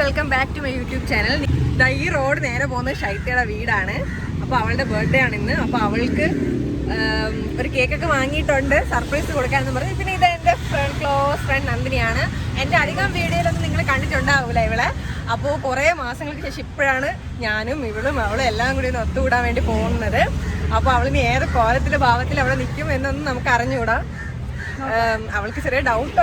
Welcome back to my YouTube channel ഈ road നേരെ പോകുന്നത് ഷൈറ്റയുടെ വീടാണ്. അപ്പോൾ അവളുടെ ബർത്ത്ഡേ ആണ് ഇന്ന്. അപ്പോൾ അവൾക്ക് ഒരു കേക്കൊക്കെ വാങ്ങിയിട്ടുണ്ട്. സർപ്രൈസ് കൊടുക്കാമെന്ന് പറഞ്ഞു. പിന്നെ ഇത് എന്റെ ഫ്രണ്ട് ക്ലോസ് ഫ്രണ്ട് നന്ദിനിയാണ്. എന്റെ അധികം വീഡിയോയിലൊന്നും നിങ്ങൾ കണ്ടിട്ടുണ്ടാവില്ല ഇവളെ. അപ്പോൾ കുറേ മാസങ്ങൾക്ക് ശേഷം ഇപ്പോഴാണ് ഞാനും ഇവളും അവളും എല്ലാം കൂടി ഒന്ന് ഒത്തുകൂടാൻ വേണ്ടി പോകുന്നത്. അപ്പോൾ അവളിന് ഏത് കോലത്തിൽ ഭാവത്തിൽ അവിടെ നിൽക്കും എന്നൊന്നും നമുക്ക് അറിഞ്ഞുകൂടാ. അവൾക്ക് ചെറിയ ഡൗട്ട്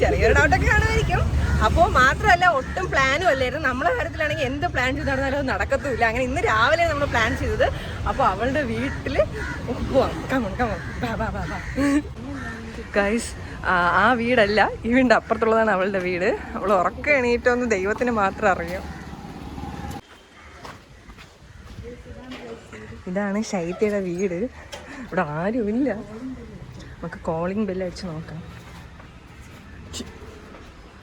ചെറിയൊരു ഡൗട്ടൊക്കെ കാണുമായിരിക്കും. അപ്പോൾ മാത്രമല്ല ഒട്ടും പ്ലാനും അല്ലായിരുന്നു. നമ്മളെ കാര്യത്തിലാണെങ്കിൽ എന്ത് പ്ലാൻ ചെയ്ത് നടന്നാലും അത് നടക്കത്തുമില്ല. അങ്ങനെ ഇന്ന് രാവിലെ നമ്മൾ പ്ലാൻ ചെയ്തത്. അപ്പോൾ അവളുടെ വീട്ടിൽ പോവാം. ഗൈസ് ആ വീടല്ല. ഈ വീടിന്റെ അപ്പുറത്തുള്ളതാണ് അവളുടെ വീട്. അവൾ ഉറക്കം എണീറ്റൊന്ന് ദൈവത്തിന് മാത്രം അറിയാം. ഇതാണ് ശൈത്യയുടെ വീട്. ഇവിടെ ആരുമില്ല. നമുക്ക് കോളിംഗ് ബെല്ല് അടിച്ച് നോക്കാം.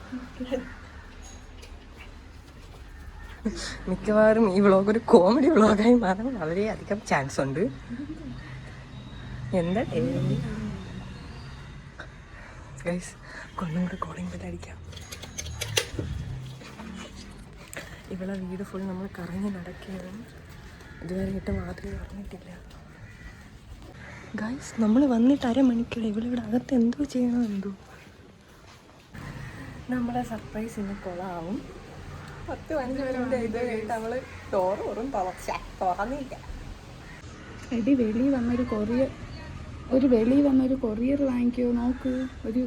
മിക്കവാറും ഈ വ്ളോഗ് ഒരു കോമഡി വ്ളോഗായി മാറാൻ വളരെയധികം ചാൻസ് ഉണ്ട്. എന്താ? ഗൈസ് കൊണ്ടും കൂടെ കോളിംഗ് ബെൽ അടിക്കാം. ഇവിടെ വീട് ഫുൾ നമ്മൾ കറങ്ങി നടക്കുകയാണ്. ഇതുവരെ ഇട്ട് വാതിൽ പറഞ്ഞിട്ടില്ല ഗൈസ് നമ്മൾ വന്നിട്ട് അരമണിക്കൂർ ഇവളിവിടെ അകത്ത് എന്തോ ചെയ്യണം എന്തോ? നമ്മളെ സർപ്രൈസ് ഇന്ന് കൊളാവും പത്ത് പതിനഞ്ച് മിനിറ്റ് ഇത് കഴിഞ്ഞിട്ട് അവൾ ഡോറ് വെറും തുറന്നില്ല. എടി വെളി വന്നൊരു കൊറിയർ ഒരു വെളി വന്നൊരു കൊറിയർ വാങ്ങിക്കോ നോക്ക്. ഒരു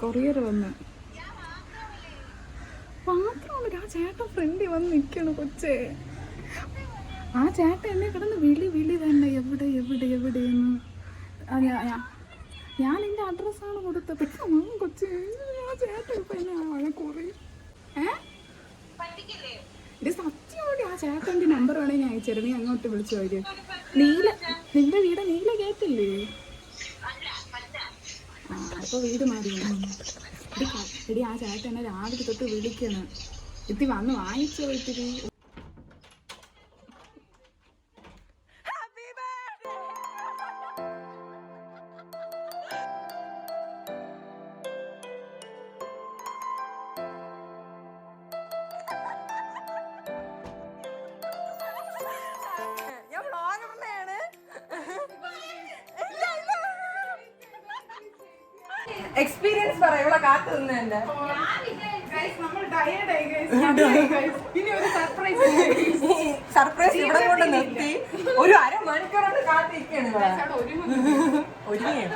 കൊറിയർ വന്ന്. മാത്രമല്ല ആ ചേട്ടൻ ഫ്രണ്ടി വന്ന് നിൽക്കണു കൊച്ചേ. ആ ചേട്ടൻ എന്നെ കിടന്ന് വിളി വിളി തന്നെ. എവിടെ എവിടെ എവിടെയെന്ന്. ഞാൻ എന്റെ അഡ്രസ്സാണ് കൊടുത്തത്. മാം കൊച്ചേ. ചേട്ടൻ ഇപ്പം എന്നെ വഴക്കൂറി ഏ? ഇത് സത്യമായിട്ട് ആ ചേട്ടന്റെ നമ്പർ വേണേ ഞാൻ അയച്ചു നീ അങ്ങോട്ട് വിളിച്ചു വരും നീല നിന്റെ വീട് നീല കേട്ടില്ലേ ആ അപ്പൊ വീട് മാറി. എടി ആ ചേട്ടനെ രാവിലെ തൊട്ട് വിളിക്കണം. ഇത്തി വന്ന് വാങ്ങിച്ചോ ഇത്തിരി. എക്സ്പീരിയൻസ് പറയുള്ള കാത്തു നിന്നെ സർപ്രൈസ് ഇവിടെ കൊണ്ട് നിർത്തി. ഒരു അരമണിക്കൂറോട് കാത്തിരിക്കാണ് ഒരുങ്ങിയ.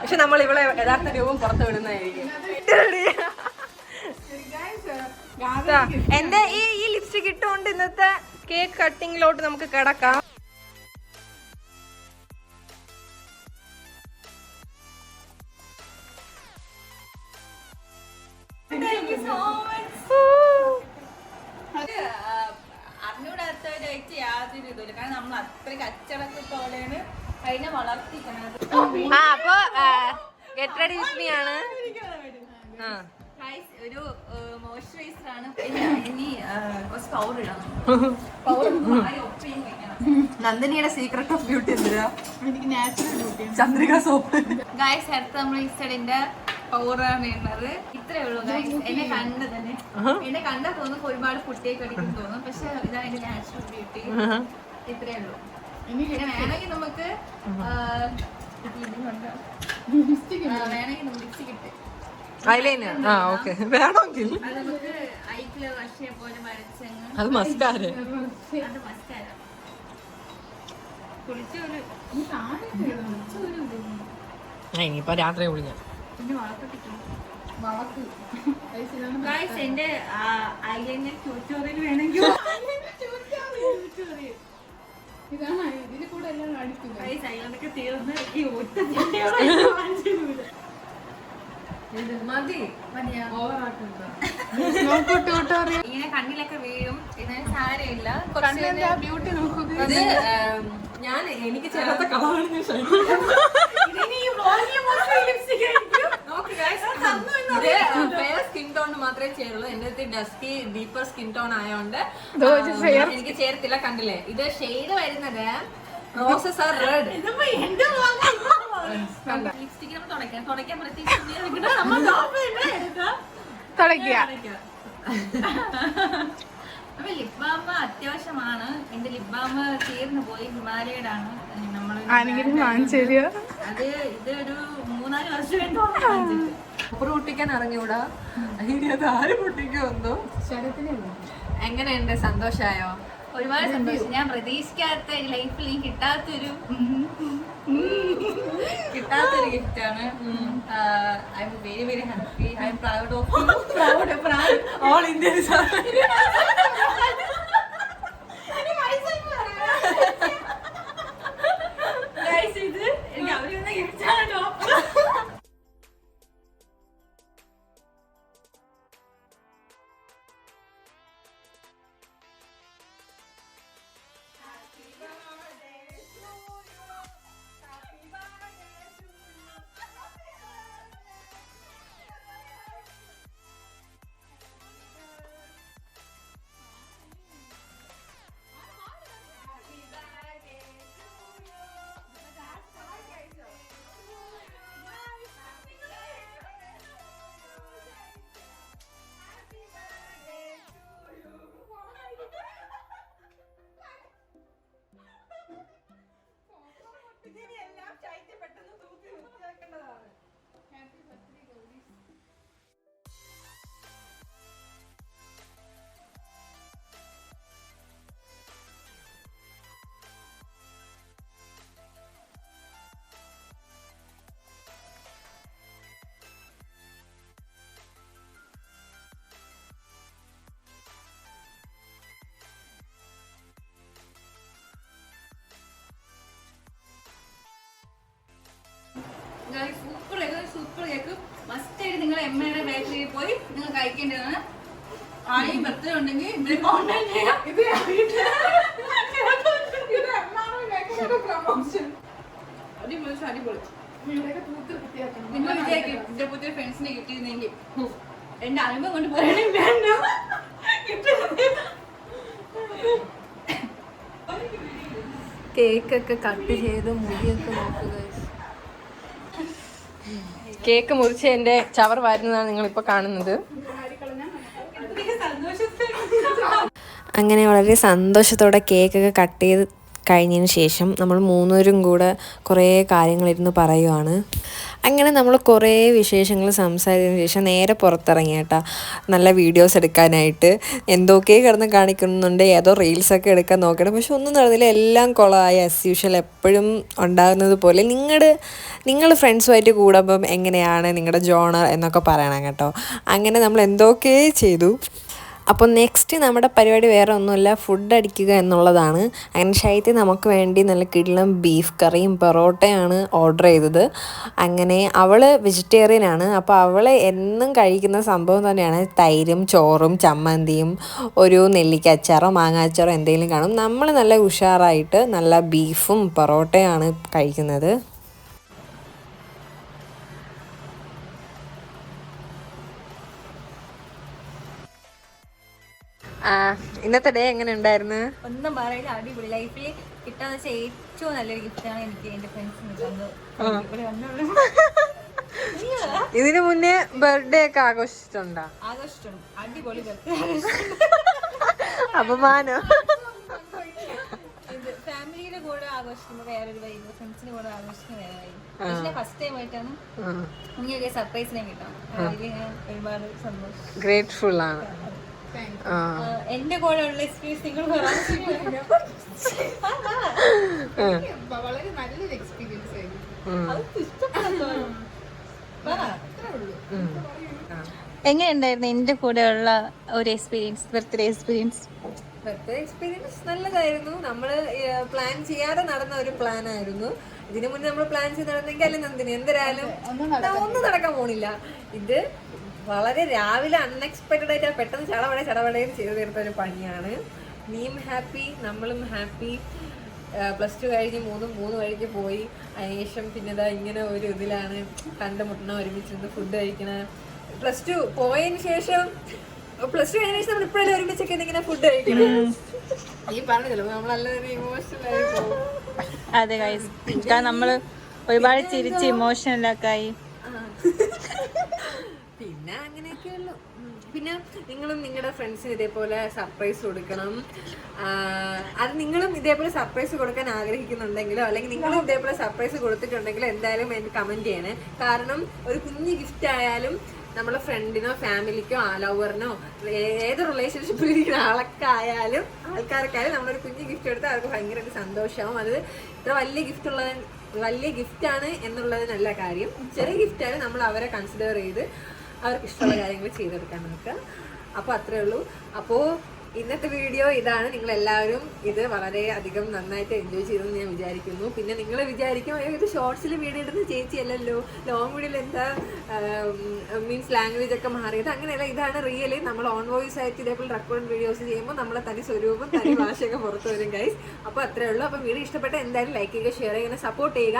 പക്ഷെ നമ്മൾ ഇവിടെ യഥാർത്ഥ രൂപം പുറത്തു വിടുന്നതായിരിക്കും. എന്റെ ഈ ഈ ലിപ്സ്റ്റിക് ഇട്ടുകൊണ്ട് ഇന്നത്തെ കേക്ക് കട്ടിങ്ങിലോട്ട് നമുക്ക് കിടക്കാം. അച്ചടക്കത്തോടെയാണ് അതിനെ വളർത്തിക്കണത്. ആ അപ്പൊ ഗെറ്റ് റെഡി വിത്ത് മീ ആണ്. ആ. ഒരു മോയ്സ്ചറൈസർ ആണ്. ഇനി കുറച്ച് പൗഡർ ഇടണം പൗഡർ നന്ദിനിയുടെ സീക്രട്ട് ഓഫ് ബ്യൂട്ടി എന്തിനാ? എനിക്ക് natural beauty Chandrika soap guys അടുത്ത് നമ്മൾ ഈ സൈഡിന്റെ പൗഡറാണ് ഇടുന്നത്. ഇത്രേ ഉള്ളൂ ഗായ്സ് എന്നെ കണ്ട് തന്നെ. എന്നെ കണ്ടാൽ തോന്നുന്നു ഒരുപാട് കുട്ടിയെ കടിക്കും തോന്നും. പക്ഷെ ഇതാണ് എന്റെ നാച്ചുറൽ ബ്യൂട്ടി ഇത്രേ ഉള്ളൂ. പിന്നെ വേണമെങ്കിൽ നമുക്ക് വേണമെങ്കിൽ നമുക്ക് ലിപ്സ്റ്റിക് ഇട്ട്. ഐലൈനർ ആ ഓക്കെ. വേണമെങ്കിൽ. അത് മസ്കാര് ഇനിയിപ്പോ രാത്രി ഗായ്സ് എന്റെ ഐലൈനർ ട്യൂട്ടോറിയൽ വേണമെങ്കിൽ ഇതാണ് ഇതിൽ കൂടെ എല്ലാം ഇങ്ങനെ കണ്ണിലൊക്കെ വീഴും. ഇതിന് സാരമില്ല ബ്യൂട്ടി ഞാൻ എനിക്ക് ചേർത്ത കളറാണ് സ്കിൻ ടോൺ മാത്രമേ ചേരുള്ളൂ. എന്റെ അടുത്ത് ഡസ്കി ഡീപ്പർ സ്കിൻ ടോൺ ആയതുകൊണ്ട് എനിക്ക് ചേരത്തില്ല കണ്ടില്ലേ? ഇത് ഷെയ്ഡ് വരുന്നത് റോസസ് ആർ റെഡ് ലിപ്സ്റ്റിക് നമ്മൾ തുടയ്ക്കാം. തുടയ്ക്കാൻ പ്രത്യേകിച്ച് നമ്മൾ തുടയ്ക്കുക. അപ്പൊ ലിപ് ബാം അത്യാവശ്യമാണ്. എന്റെ ലിപ് ബാം തീർന്നു പോയി. ഹിമാലയുടെ ആണ് നമ്മൾ അത് ഇത് ഒരു മൂന്നാൽ വർഷം വേണ്ടി അപ്പുറം പൊട്ടിക്കാൻ അറിഞ്ഞൂടാ ഇനി അത് ആര് പൊട്ടിക്കുമെന്നോ എങ്ങനെയുണ്ട്? സന്തോഷായോ? ഒരുപാട് സന്തോഷം. ഞാൻ പ്രതീക്ഷിക്കാത്ത ലൈഫിൽ ഈ കിട്ടാത്തൊരു കിട്ടാത്തൊരു ഗിഫ്റ്റ് ആണ്. I am very very happy I am proud of proud proud all Indian പോയി. നിങ്ങൾ കഴിക്കേണ്ടതാണ്. ആരെയും ബർത്ത്ഡേ ഉണ്ടെങ്കിൽ ഇവരെ കോൺടാക്ട് ചെയ്യാം. അടിപൊളി അടിപൊളി. നിങ്ങൾ വിചാരിക്കും എന്റെ പുതിയ ഫ്രണ്ട്സിനെ കിട്ടിയിരുന്നെങ്കിൽ. എന്റെ അനുഭവം കൊണ്ട് പറയണേ വേണ്ട കേക്കൊക്കെ കട്ട് ചെയ്ത് മുടിയൊക്കെ നോക്കുക കേക്ക് മുറിച്ച് എന്റെ ചവർ വരുന്നതാണ് നിങ്ങളിപ്പോൾ കാണുന്നത്. അങ്ങനെ വളരെ സന്തോഷത്തോടെ കേക്കൊക്കെ കട്ട് ചെയ്ത് കഴിഞ്ഞതിന് ശേഷം നമ്മൾ മൂന്നുപേരും കൂടെ കുറേ കാര്യങ്ങളിരുന്ന് പറയുവാണ്. അങ്ങനെ നമ്മൾ കുറേ വിശേഷങ്ങൾ സംസാരിച്ചതിന് ശേഷം നേരെ പുറത്തിറങ്ങി കേട്ടോ. നല്ല വീഡിയോസ് എടുക്കാനായിട്ട്. എന്തൊക്കെ കിടന്ന് കാണിക്കുന്നുണ്ട് ഏതോ റീൽസൊക്കെ എടുക്കാൻ നോക്കണം പക്ഷെ ഒന്നും നടന്നില്ല. എല്ലാം കുളമായി ആസ് യൂഷ്വൽ എപ്പോഴും ഉണ്ടാകുന്നത് പോലെ നിങ്ങളുടെ നിങ്ങൾ ഫ്രണ്ട്സുമായിട്ട് കൂടുമ്പം എങ്ങനെയാണ് നിങ്ങളുടെ ജോണർ എന്നൊക്കെ പറയണം കേട്ടോ. അങ്ങനെ നമ്മൾ എന്തൊക്കെ ചെയ്തു? അപ്പോൾ നെക്സ്റ്റ് നമ്മുടെ പരിപാടി വേറെ ഒന്നുമില്ല ഫുഡ് അടിക്കുക എന്നുള്ളതാണ്. അങ്ങനെ ശൈത്യ നമുക്ക് വേണ്ടി നല്ല കിടിലം ബീഫ് കറിയും പൊറോട്ടയാണ് ഓർഡർ ചെയ്തത്. അങ്ങനെ അവൾ വെജിറ്റേറിയൻ ആണ്. അപ്പോൾ അവൾ എന്നും കഴിക്കുന്ന സംഭവം തന്നെയാണ് തൈരും ചോറും ചമ്മന്തിയും ഒരു നെല്ലിക്ക അച്ചാറോ മാങ്ങ അച്ചാറോ എന്തെങ്കിലും കാണും. നമ്മൾ നല്ല ഉഷാറായിട്ട് നല്ല ബീഫും പൊറോട്ടയാണ് കഴിക്കുന്നത്. ഇന്നത്തെ ഡേ എങ്ങനെ ഉണ്ടായിരുന്നു? ഒന്നും പറയില്ല അടിപൊളി. ലൈഫിൽ കിട്ടാന്ന് വെച്ചാൽ ഏറ്റവും നല്ലൊരു ഗിഫ്റ്റാണ് എനിക്ക് എന്റെ ഫ്രണ്ട്സ് തന്നത്. ഇതിനു മുന്നേ ബർത്ത്ഡേ ഒക്കെ ആഘോഷിച്ചിട്ടുണ്ടോ? ആഘോഷിച്ചിട്ടുണ്ട്. അടിപൊളി. അപമാനം. ഫാമിലിയുടെ കൂടെ ആഘോഷിക്കുമ്പോൾ വേറൊരു വൈബ് ഫ്രണ്ട്സിന്റെ കൂടെ ആഘോഷിക്കുന്ന വേറെ വൈബ് ഫസ്റ്റ് ടൈം ആയിട്ടാണ് ഇങ്ങനെ സർപ്രൈസിനെ കിട്ടാം ഒരുപാട് സന്തോഷം ഗ്രേറ്റ്ഫുൾ ആണ്. എന്റെ കൂടെ ഉള്ള എക്സ്പീരിയൻസ് നിങ്ങൾ വളരെ നല്ലൊരു എക്സ്പീരിയൻസ് ആയിരുന്നു. എങ്ങനെയുണ്ടായിരുന്നു എന്റെ കൂടെയുള്ള ഒരു experience birthday experience birthday experience നല്ലതായിരുന്നു. നമ്മൾ പ്ലാൻ ചെയ്യാതെ നടന്ന ഒരു പ്ലാൻ ആയിരുന്നു. ഇതിനു മുന്നേ നമ്മൾ പ്ലാൻ ചെയ്ത് നടന്നെങ്കിൽ അല്ലെ നന്ദിനി? എന്തായാലും ഒന്നും നടക്കാൻ പോണില്ല. ഇത് വളരെ രാവിലെ അൺഎക്സ്പെക്റ്റഡ് ആയിട്ട് പെട്ടെന്ന് ചടവട ചടവടയിൽ ചെയ്തു തീർത്ത ഒരു പണിയാണ്. നീയും ഹാപ്പി നമ്മളും ഹാപ്പി പ്ലസ് ടു കഴിഞ്ഞ് മൂന്നും മൂന്ന് വഴിക്ക് പോയി. അതിനുശേഷം പിന്നെ ഇതാ ഇങ്ങനെ ഒരു ഇതിലാണ്. കണ്ടുമുട്ടണം ഒരുമിച്ച് നിന്ന് ഫുഡ് കഴിക്കണ. പ്ലസ് ടു പോയതിന് ശേഷം പ്ലസ് ടു കഴിഞ്ഞ ശേഷം നമ്മൾ ഇപ്പോഴല്ലേ ഒരുമിച്ചൊക്കെ ഇങ്ങനെ ഫുഡ് കഴിക്കണം നീ പറഞ്ഞല്ലോ നമ്മളല്ലാതെ ഇമോഷണൽ ആയി പോകും. അതെ ഗൈസ് നമ്മൾ ഒരുപാട് ചിരിച്ച് ഇമോഷണലൊക്കെ ആയി. പിന്നെ അങ്ങനെയൊക്കെ ഉള്ളു പിന്നെ നിങ്ങളും നിങ്ങളുടെ ഫ്രണ്ട്സിന് ഇതേപോലെ സർപ്രൈസ് കൊടുക്കണം. അത് നിങ്ങളും ഇതേപോലെ സർപ്രൈസ് കൊടുക്കാൻ ആഗ്രഹിക്കുന്നുണ്ടെങ്കിലോ അല്ലെങ്കിൽ നിങ്ങളും ഇതേപോലെ സർപ്രൈസ് കൊടുത്തിട്ടുണ്ടെങ്കിലോ എന്തായാലും എനിക്ക് കമന്റ് ചെയ്യണേ. കാരണം ഒരു കുഞ്ഞു ഗിഫ്റ്റ് ആയാലും നമ്മളെ ഫ്രണ്ടിനോ ഫാമിലിക്കോ ആലോവറിനോ ലവറിനോ ഏത് റിലേഷൻഷിപ്പിൽ ഇരിക്കുന്ന ആൾക്കായാലും ആൾക്കാർക്കായാലും നമ്മളൊരു കുഞ്ഞു ഗിഫ്റ്റ് എടുത്താൽ അവർക്ക് ഭയങ്കര സന്തോഷമാവും അത് ഇത്ര വലിയ ഗിഫ്റ്റ് ഉള്ളത് വലിയ ഗിഫ്റ്റ് ആണ് എന്നുള്ളതിനല്ല കാര്യം. ചെറിയ ഗിഫ്റ്റ് ആയാലും നമ്മൾ അവരെ കൺസിഡർ ചെയ്ത് അവർക്ക് ഇഷ്ടമുള്ള കാര്യങ്ങൾ ചെയ്തെടുക്കാൻ നമുക്ക്. അപ്പോൾ അത്രേ ഉള്ളൂ. അപ്പോൾ ഇന്നത്തെ വീഡിയോ ഇതാണ്. നിങ്ങൾ എല്ലാവരും ഇത് വളരെ അധികം നന്നായിട്ട് എൻജോയ് ചെയ്തെന്ന് ഞാൻ വിചാരിക്കുന്നു. പിന്നെ നിങ്ങൾ വിചാരിക്കും ഇത് ഷോർട്സിൽ വീഡിയോ ഇടുന്ന ചേച്ചി അല്ലല്ലോ. ലോങ് വീഡിയോയിൽ എന്താ മീൻസ് ലാംഗ്വേജ് ഒക്കെ മാറിയത്? അങ്ങനെയല്ല ഇതാണ് റിയലി നമ്മൾ ഓൺ വോയിസ് ആയിട്ട് ഇതേപോലെ റെക്കോർഡ് വീഡിയോസ് ചെയ്യുമ്പോൾ നമ്മളെ തനി സ്വരൂപം തനി ഭാഷയൊക്കെ പുറത്തു വരും ഗൈസ് അപ്പോൾ അത്രേ ഉള്ളൂ. അപ്പോൾ വീഡിയോ ഇഷ്ടപ്പെട്ട എന്തായാലും ലൈക്ക് ചെയ്യുക ഷെയർ ചെയ്യുക സപ്പോർട്ട് ചെയ്യുക.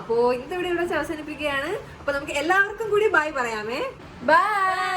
അപ്പോൾ ഇന്നത്തെ വീഡിയോ ഇവിടെ അവസാനിപ്പിക്കുകയാണ്. അപ്പോൾ നമുക്ക് എല്ലാവർക്കും കൂടി ബൈ പറയാമേ. ബൈ